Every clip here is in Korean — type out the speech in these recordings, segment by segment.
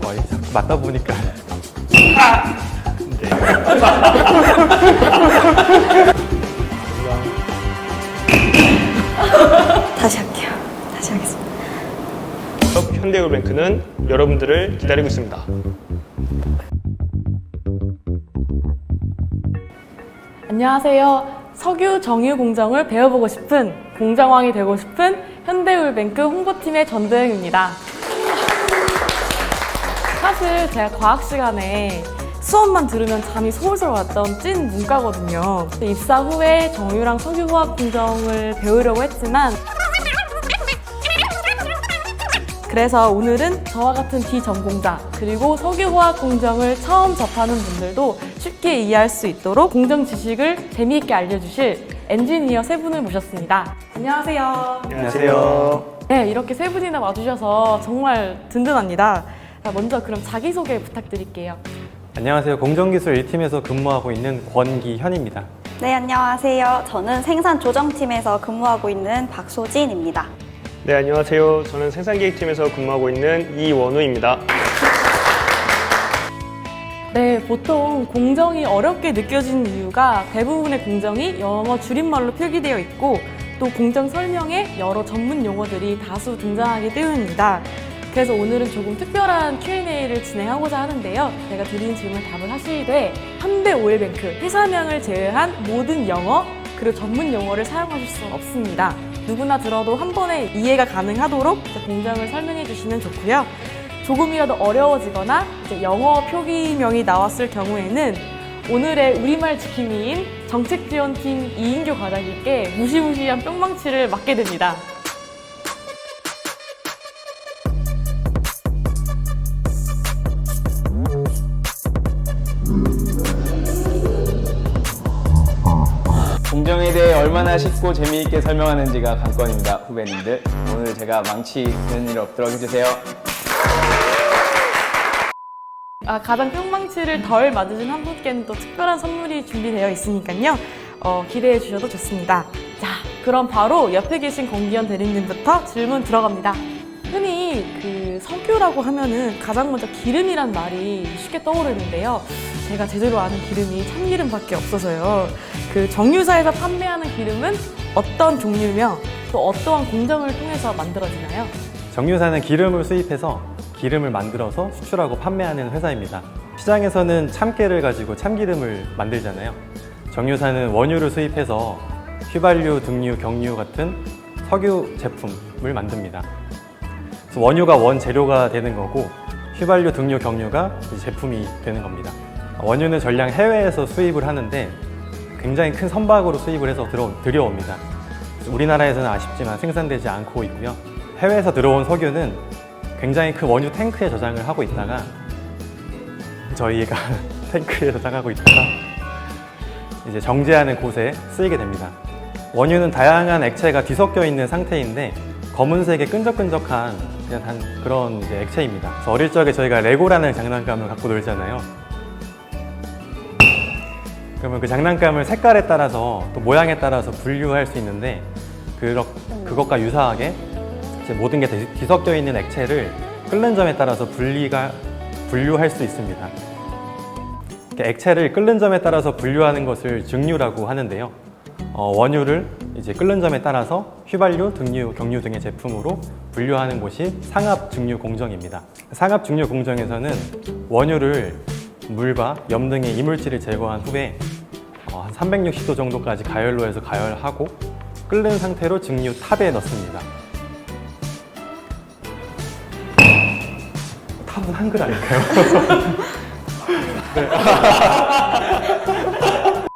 거의 맞다 보니까 다시 할게요. 다시 하겠습니다. 현대울뱅크는 여러분들을 기다리고 있습니다. 안녕하세요. 석유 정유 공정을 배워보고 싶은 공정왕이 되고 싶은 현대울뱅크 홍보팀의 전도영입니다. 사실 제가 과학 시간에 수업만 들으면 잠이 솔솔 왔던 찐 문과거든요. 입사 후에 정유랑 석유화학 공정을 배우려고 했지만 그래서 오늘은 저와 같은 비전공자 그리고 석유화학 공정을 처음 접하는 분들도 쉽게 이해할 수 있도록 공정 지식을 재미있게 알려주실 엔지니어 세 분을 모셨습니다. 안녕하세요. 안녕하세요. 네, 이렇게 세 분이나 와주셔서 정말 든든합니다. 자, 먼저 그럼 자기소개 부탁드릴게요. 안녕하세요. 공정기술 1팀에서 근무하고 있는 권기현입니다. 네, 안녕하세요. 저는 생산 조정팀에서 근무하고 있는 박소진입니다. 네, 안녕하세요. 저는 생산기획팀에서 근무하고 있는 이원우입니다. 네, 보통 공정이 어렵게 느껴지는 이유가 대부분의 공정이 영어 줄임말로 표기되어 있고 또 공정 설명에 여러 전문 용어들이 다수 등장하기 때문입니다. 그래서 오늘은 조금 특별한 Q&A를 진행하고자 하는데요. 제가 드리는 질문 답을 하시되 현대 오일뱅크 회사명을 제외한 모든 영어 그리고 전문 용어를 사용하실 수 없습니다. 누구나 들어도 한 번에 이해가 가능하도록 공정을 설명해 주시면 좋고요. 조금이라도 어려워지거나 영어 표기명이 나왔을 경우에는 오늘의 우리말 지킴이인 정책지원팀 이인교 과장님께 무시무시한 뿅망치를 맞게 됩니다. 공정에 대해 얼마나 쉽고 재미있게 설명하는지가 관건입니다, 후배님들. 오늘 제가 망치 드는 일 없도록 해주세요. 아, 가장 뿅망치를 덜 맞으신 한 분께는 또 특별한 선물이 준비되어 있으니까요. 어, 기대해 주셔도 좋습니다. 자, 그럼 바로 옆에 계신 공기현 대리님부터 질문 들어갑니다. 흔히 그 석유라고 하면은 가장 먼저 기름이란 말이 쉽게 떠오르는데요. 제가 제대로 아는 기름이 참기름밖에 없어서요. 그 정유사에서 판매하는 기름은 어떤 종류며 또 어떠한 공정을 통해서 만들어지나요? 정유사는 기름을 수입해서 기름을 만들어서 수출하고 판매하는 회사입니다. 시장에서는 참깨를 가지고 참기름을 만들잖아요. 정유사는 원유를 수입해서 휘발유, 등유, 경유 같은 석유 제품을 만듭니다. 원유가 원재료가 되는 거고 휘발유, 등유, 경유가 제품이 되는 겁니다. 원유는 전량 해외에서 수입을 하는데 굉장히 큰 선박으로 수입을 해서 들어, 들여옵니다. 우리나라에서는 아쉽지만 생산되지 않고 있고요. 해외에서 들어온 석유는 굉장히 큰 원유 탱크에 저장을 하고 있다가 저희가 탱크에 저장하고 있다가 이제 정제하는 곳에 쓰이게 됩니다. 원유는 다양한 액체가 뒤섞여 있는 상태인데 검은색의 끈적끈적한 그냥 단 그런 이제 액체입니다. 어릴 적에 저희가 레고라는 장난감을 갖고 놀잖아요. 그러면 그 장난감을 색깔에 따라서 또 모양에 따라서 분류할 수 있는데 그렇, 그것과 유사하게 이제 모든 게 뒤- 뒤섞여 있는 액체를 끓는 점에 따라서 분리가 분류할 수 있습니다. 액체를 끓는 점에 따라서 분류하는 것을 증류라고 하는데요. 어, 원유를 이제 끓는 점에 따라서 휘발유, 등유, 경유 등의 제품으로 분류하는 곳이 상압 증류 공정입니다. 상압 증류 공정에서는 원유를 물과 염 등의 이물질을 제거한 후에 어, 한 360도 정도까지 가열로 해서 가열하고 끓는 상태로 증류 탑에 넣습니다. 탑은 한글 아닐까요?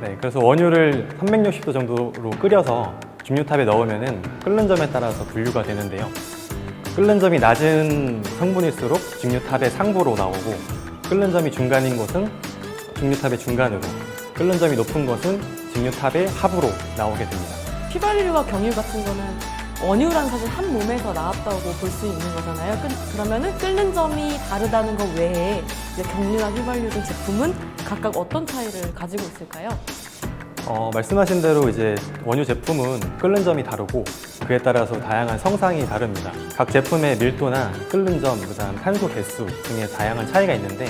네, 그래서 원유를 360도 정도로 끓여서 증류탑에 넣으면은 끓는 점에 따라서 분류가 되는데요. 끓는 점이 낮은 성분일수록 증류탑의 상부로 나오고 끓는 점이 중간인 곳은 증류탑의 중간으로 끓는 점이 높은 것은 증류탑의 하부로 나오게 됩니다. 휘발유와 경유 같은 거는 원유랑 사실 한 몸에서 나왔다고 볼 수 있는 거잖아요. 그, 그러면은 끓는 점이 다르다는 것 외에 경유나 휘발유 등 제품은 각각 어떤 차이를 가지고 있을까요? 어, 말씀하신 대로 이제 원유 제품은 끓는 점이 다르고 그에 따라서 다양한 성상이 다릅니다. 각 제품의 밀도나 끓는 점, 그다음 탄소 개수 등의 다양한 차이가 있는데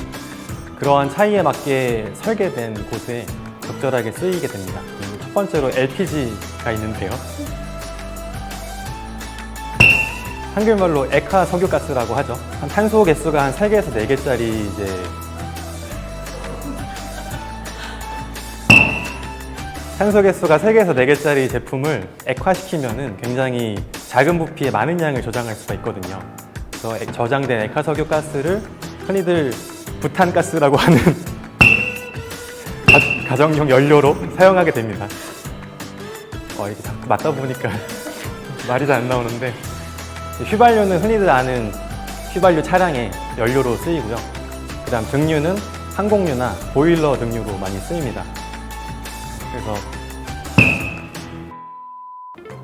그러한 차이에 맞게 설계된 곳에 적절하게 쓰이게 됩니다. 음, 첫 번째로 LPG가 있는데요. 한글말로 액화 석유가스라고 하죠. 한 탄소 개수가 한 3개에서 4개짜리 이제 탄소 개수가 3개에서 4개짜리 제품을 액화시키면은 굉장히 작은 부피에 많은 양을 저장할 수가 있거든요. 그래서 액- 저장된 액화 석유 가스를 흔히들 부탄가스라고 하는 가, 정용 연료로 사용하게 됩니다. 어, 이렇게 자꾸 맞다 보니까 말이 잘 안 나오는데 휘발유는 흔히들 아는 휘발유 차량의 연료로 쓰이고요. 그 다음 등유는 항공유나 보일러 등유로 많이 쓰입니다. 그래서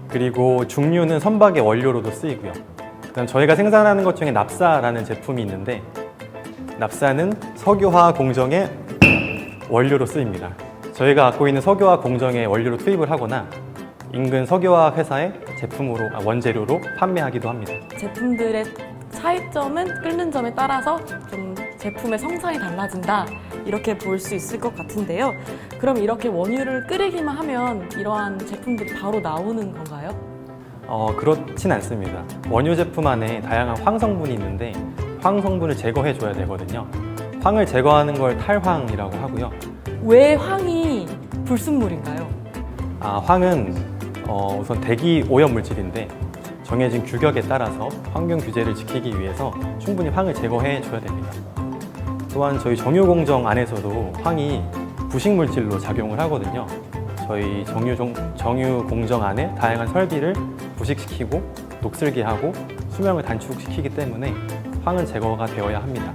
그리고 중류는 선박의 원료로도 쓰이고요. 그다음 저희가 생산하는 것 중에 납사라는 제품이 있는데 납사는 석유화학 공정의 원료로 쓰입니다. 저희가 갖고 있는 석유화학 공정에 원료로 투입을 하거나 인근 석유화학 회사의 제품으로 아, 원재료로 판매하기도 합니다. 제품들의 차이점은 끓는 점에 따라서 좀 제품의 성상이 달라진다 이렇게 볼 수 있을 것 같은데요. 그럼 이렇게 원유를 끓이기만 하면 이러한 제품들이 바로 나오는 건가요? 어, 그렇진 않습니다. 원유 제품 안에 다양한 황 성분이 있는데 황 성분을 제거해 줘야 되거든요. 황을 제거하는 걸 탈황이라고 하고요. 왜 황이 불순물인가요? 아, 황은 어, 우선 대기 오염 물질인데 정해진 규격에 따라서 환경 규제를 지키기 위해서 충분히 황을 제거해 줘야 됩니다. 또한 저희 정유 공정 안에서도 황이 부식 물질로 작용을 하거든요. 저희 정유, 공정 안에 다양한 설비를 부식시키고 녹슬게 하고 수명을 단축시키기 때문에 황은 제거가 되어야 합니다.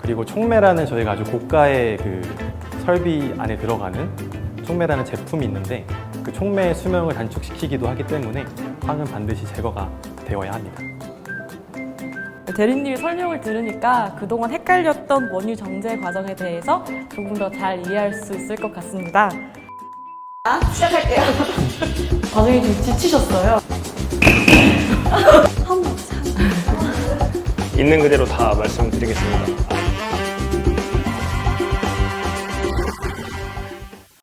그리고 촉매라는 저희가 아주 고가의 그 설비 안에 들어가는 촉매라는 제품이 있는데 그 촉매의 수명을 단축시키기도 하기 때문에 황은 반드시 제거가 되어야 합니다. 대리님의 설명을 들으니까 그동안 헷갈렸던 원유 정제 과정에 대해서 조금 더 잘 이해할 수 있을 것 같습니다. 시작할게요. 과정이 좀 지치셨어요. 한번 있는 그대로 다 말씀드리겠습니다.